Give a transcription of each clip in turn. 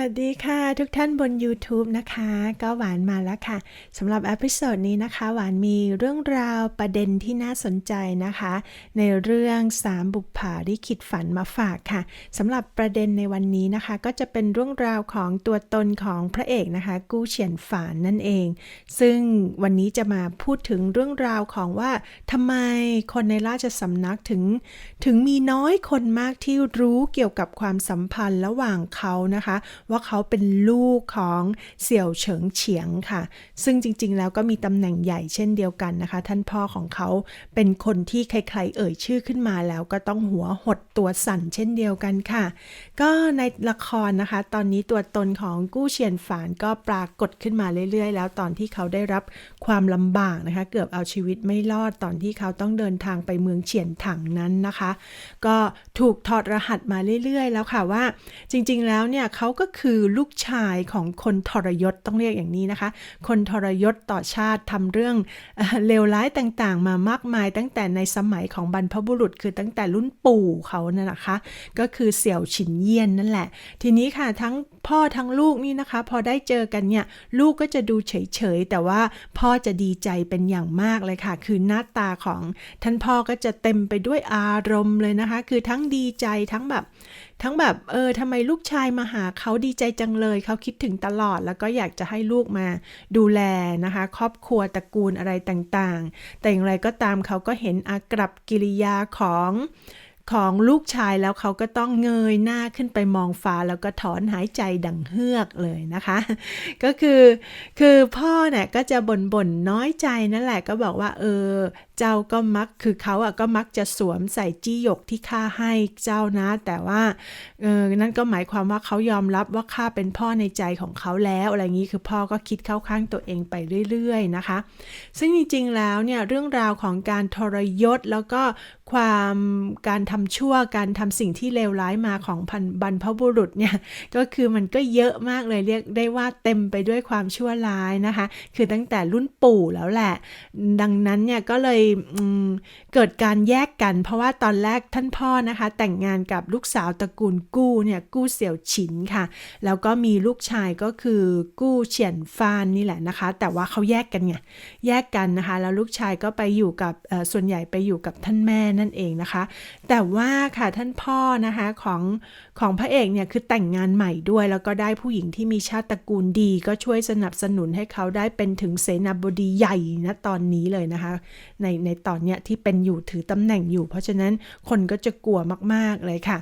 วัสดีค่ะ ทุกท่านบน YouTube นะคะ ก็หวานมาแล้วค่ะสำหรับอพิโซดนี้นะคะ หวานมีเรื่องราวประเด็นที่น่าสนใจนะคะ ในเรื่องสามบุปผาที่คิดฝันมาฝากค่ะสำหรับประเด็นในวันนี้นะคะ ก็จะเป็นเรื่องราวของตัวตนของพระเอกนะคะ กู้เฉียนฝานนั่นเอง ซึ่งวันนี้จะมาพูดถึงเรื่องราวของว่าทำไมคนในราชสำนักถึง ถึงมีน้อยคนมากที่รู้เกี่ยวกับความสัมพันธ์ระหว่างเขานะคะว่าเขาเป็นลูกของเสี่ยวเฉิงเฉียงค่ะ ซึ่งจริงๆ แล้วก็มีตำแหน่งใหญ่เช่นเดียวกันนะคะ ท่านพ่อของเขาเป็นคนที่ใครๆ เอ่ยชื่อขึ้นมาแล้วก็ต้องหัวหดตัวสั่นเช่นเดียวกันค่ะ ก็ในละครนะคะ ตอนนี้ตัวตนของกู้เฉียนฝานก็ปรากฏขึ้นมาเรื่อยๆ แล้วตอนที่เขาได้รับความลำบากนะคะ เกือบเอาชีวิตไม่รอดตอนที่เขาต้องเดินทางไปเมืองเฉียนถังนั้นนะคะ ก็ถูกถอดรหัสมาเรื่อยๆ แล้วค่ะว่า จริงๆ แล้วเนี่ยเขาก็คือลูกชายของคนทรยศต้องเรียกอย่างนี้นะคะ คนทรยศต่อชาติทำเรื่องเลวร้ายต่างๆ มามากมายตั้งแต่ในสมัยของบรรพบุรุษ คือตั้งแต่รุ่นปู่เขานั่นนะคะ ก็คือเสี่ยวฉินเยี่ยนนั่นแหละ ทีนี้ค่ะทั้งพ่อทั้งลูกนี่นะคะ พอได้เจอกันเนี่ยลูกก็จะดูเฉยๆแต่ว่าพ่อจะดีใจเป็นอย่างมากเลยค่ะ คือหน้าตาของท่านพ่อก็จะเต็มไปด้วยอารมณ์เลยนะคะ คือทั้งดีใจทั้งแบบ ทั้งแบบเออทำไมลูกชายมาหาเขาดีใจจังเลยเขาคิดถึงตลอด แล้วก็อยากจะให้ลูกมาดูแลนะคะ ครอบครัวตระกูลอะไรต่างๆ แต่อย่างไรก็ตามเขาก็เห็นอากับกิริยาของ ของลูกชายแล้วเขาก็ต้องเงยหน้าขึ้นไปมองฟ้าแล้วก็ถอนหายใจดังเฮือกเลยนะคะ ก็คือคือพ่อเนี่ยก็จะบ่นบ่นน้อยใจนั่นแหละก็บอกว่าเออ เจ้าก็มักคือเขาอะก็มักจะสวมใส่จี้หยกที่ข้าให้เจ้านะ แต่ว่าเออนั่นก็หมายความว่าเขายอมรับว่าข้าเป็นพ่อในใจของเขาแล้วอะไรอย่างนี้คือพ่อก็คิดเข้าข้างตัวเองไปเรื่อย ๆนะคะ ซึ่งจริงๆแล้วเนี่ยเรื่องราวของการทรยศแล้วก็ ความการทำชั่วการทำสิ่งที่เลวร้ายมาของพันบรรพบุรุษเนี่ยก็คือมันก็เยอะมากเลยเรียกได้ว่าเต็มไปด้วยความชั่วร้ายนะคะ คือตั้งแต่รุ่นปู่แล้วแหละ ดังนั้นเนี่ยก็เลยเกิดการแยกกัน เพราะว่าตอนแรกท่านพ่อนะคะ แต่งงานกับลูกสาวตระกูลกู้เนี่ยกู้เสี่ยวฉินค่ะ แล้วก็มีลูกชายก็คือกู้เฉียนฟานนี่แหละนะคะ แต่ว่าเขาแยกกันไงแยกกันนะคะ แล้วลูกชายก็ไปอยู่กับส่วนใหญ่ไปอยู่กับท่านแม่นั่นั่นเองนะคะ แต่ว่าค่ะท่านพ่อนะคะของของพระเอกเนี่ยคือแต่งงานใหม่ด้วย แล้วก็ได้ผู้หญิงที่มีชาติตระกูลดี ก็ช่วยสนับสนุนให้เขาได้เป็นถึงเสนาบดีใหญ่นะตอนนี้เลยนะคะ ในในตอนเนี้ยที่เป็นอยู่ถือตำแหน่งอยู่ เพราะฉะนั้นคนก็จะกลัวมากๆเลยค่ะ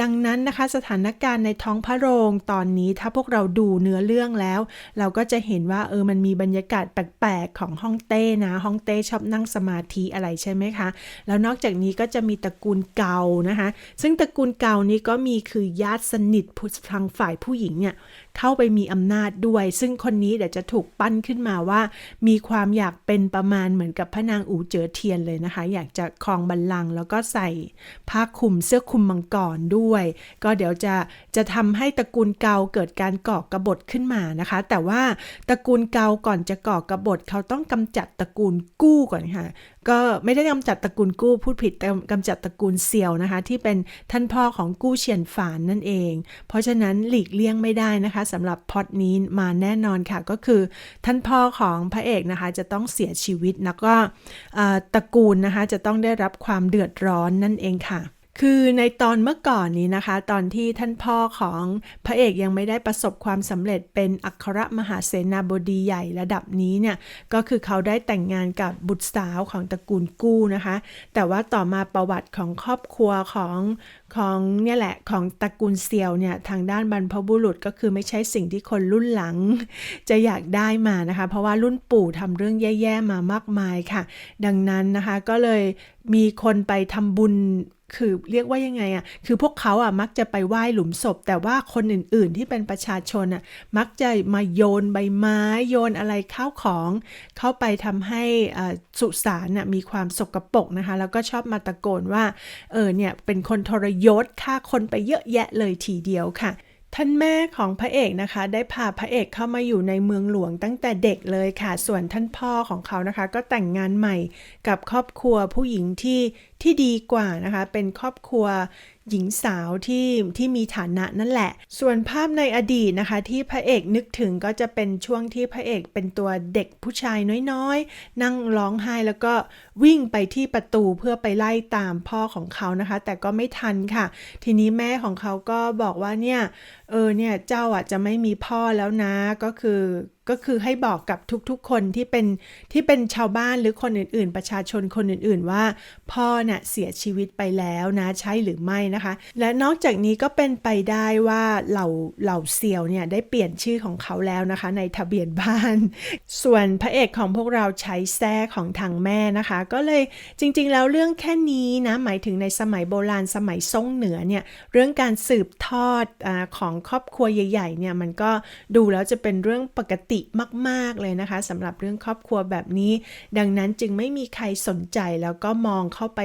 ดังนั้นนะคะสถานการณ์ในท้องพระโรงตอนนี้ถ้าพวกเราดูเนื้อเรื่องแล้ว เราก็จะเห็นว่าเออมันมีบรรยากาศแปลกๆของฮ่องเต้นะฮ่องเต้ชอบนั่งสมาธิอะไรใช่ไหมคะ แล้วนอกจากนี้ก็จะมีตระกูลเกานะคะ ซึ่งตระกูลเกานี้ก็มีคือญาติสนิททางฝ่ายผู้หญิงเนี่ยเข้าไปมีอำนาจด้วย ซึ่งคนนี้เดี๋ยวจะถูกปั้นขึ้นมาว่า มีความอยากเป็นประมาณเหมือนกับพระนางอูเจ๋อเทียนเลยนะคะ อยากจะครองบัลลังก์แล้วก็ใส่ผ้าคลุมเสื้อคลุมมังกรด้วย ก็เดี๋ยวจะจะทำให้ตระกูลเกาเกิดการก่อกบฏขึ้นมานะคะ แต่ว่าตระกูลเกาก่อนจะก่อกบฏเขาต้องกำจัดตระกูลกู้ก่อนค่ะ ก็ไม่ได้กำจัดตระกูลกู้พูดผิดแต่กำจัดตระกูลเซียวนะคะ ที่เป็นท่านพ่อของกู้เฉียนฝานนั่นเอง เพราะฉะนั้นหลีกเลี่ยงไม่ได้นะคะสำหรับพอดนี้มาแน่นอนค่ะก็คือท่านพ่อของพระเอกนะคะจะต้องเสียชีวิตแล้วก็ตระกูลนะคะจะต้องได้รับความเดือดร้อนนั่นเองค่ะ คือในตอนเมื่อก่อนนี้นะคะ ตอนที่ท่านพ่อของพระเอกยังไม่ได้ประสบความสำเร็จเป็นอัครมหาเสนาบดีใหญ่ระดับนี้เนี่ย ก็คือเขาได้แต่งงานกับบุตรสาวของตระกูลกู้นะคะ แต่ว่าต่อมาประวัติของครอบครัวของของเนี่ยแหละของตระกูลเซียวเนี่ยทางด้านบรรพบุรุษก็คือไม่ใช่สิ่งที่คนรุ่นหลัง จะอยากได้มานะคะ เพราะว่ารุ่นปู่ทำเรื่องแย่ๆมามากมายค่ะ ดังนั้นนะคะก็เลยมีคนไปทำบุญ คือเรียกว่ายังไงอะ คือพวกเขาอะมักจะไปไหว้หลุมศพ แต่ว่าคนอื่น ๆ ที่เป็นประชาชนอะ มักจะมาโยนใบไม้โยนอะไรข้าวของ เข้าไปทำให้สุสานน่ะมีความสกปรกนะคะ แล้วก็ชอบมาตะโกนว่า เออเนี่ยเป็นคนทรยศฆ่าคนไปเยอะแยะเลยทีเดียวค่ะ ท่านแม่ของพระเอกนะคะ ได้พาพระเอกเข้ามาอยู่ในเมืองหลวงตั้งแต่เด็กเลยค่ะ ส่วนท่านพ่อของเขานะคะ ก็แต่งงานใหม่กับครอบครัวผู้หญิงที่ที่ดีกว่านะคะ เป็นครอบครัว หญิงสาวที่ที่มีฐานะนั่นแหละ ส่วนภาพในอดีตนะคะที่พระเอกนึกถึงก็จะเป็นช่วงที่พระเอกเป็นตัวเด็กผู้ชายน้อยๆ นั่งร้องไห้แล้วก็วิ่งไปที่ประตูเพื่อไปไล่ตามพ่อของเขานะคะ แต่ก็ไม่ทันค่ะ ทีนี้แม่ของเขาก็บอกว่าเนี่ยเออเนี่ยเจ้าอะจะไม่มีพ่อแล้วนะก็คือ ก็คือให้บอกกับทุกๆ คนที่เป็นที่เป็นชาวบ้านหรือคนอื่นๆ ประชาชนคนอื่นๆ ว่า พ่อน่ะเสียชีวิตไปแล้วนะ ใช่หรือไม่นะคะ และนอกจากนี้ก็เป็นไปได้ว่าเหล่าเหล่าเซียวเนี่ยได้เปลี่ยนชื่อของเขาแล้วนะคะ ในทะเบียนบ้าน ส่วนพระเอกของพวกเราใช้แท้ของทางแม่นะคะ ก็เลยจริงๆ แล้วเรื่องแค่นี้นะหมายถึงในสมัยโบราณสมัยซ่งเหนือเนี่ยเรื่องการสืบทอดอของครอบครัวใหญ่ๆเนี่ยมันก็ดูแล้วจะเป็นเรื่องปกติมาก ๆ เลยนะคะสำหรับเรื่องครอบครัวแบบนี้ ดังนั้นจึงไม่มีใครสนใจแล้วก็มองเข้าไป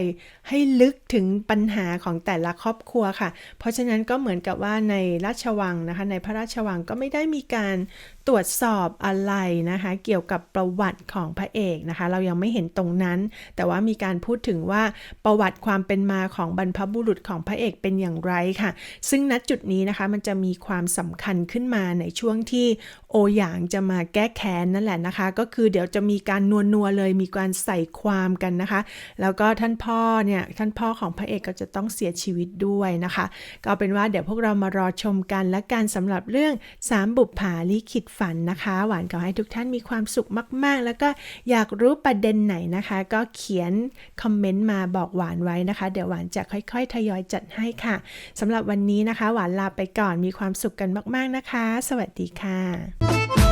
ให้ลึกถึงปัญหาของแต่ละครอบครัวค่ะ เพราะฉะนั้นก็เหมือนกับว่าในราชวังนะคะ ในพระราชวังก็ไม่ได้มีการตรวจสอบอะไรนะคะ เกี่ยวกับประวัติของพระเอกนะคะ เรายังไม่เห็นตรงนั้น แต่ว่ามีการพูดถึงว่าประวัติความเป็นมาของบรรพบุรุษของพระเอกเป็นอย่างไรค่ะ ซึ่งณจุดนี้นะคะมันจะมีความสำคัญขึ้นมาในช่วงที่โอหยางจะมาแก้แค้นนั่นแหละนะคะ ก็คือเดี๋ยวจะมีการนัวนัวเลยมีการใส่ความกันนะคะ แล้วก็ท่านพ่อเนี่ยท่านพ่อของพระเอกก็จะต้องเสียชีวิตด้วยนะคะ ก็เป็นว่าเดี๋ยวพวกเรามารอชมกันและกันสำหรับเรื่องสามบุปผาลิขิตฝันนะคะ หวานขอให้ทุกท่านมีความสุขมาก ๆ แล้วก็อยากรู้ประเด็นไหนนะคะ ก็เขียนคอมเมนต์มาบอกหวานไว้นะคะ เดี๋ยวหวานจะค่อยๆ ทยอยจัดให้ค่ะสำหรับวันนี้นะคะ หวานลาไปก่อนมีความสุขกันมาก ๆนะคะ สวัสดีค่ะ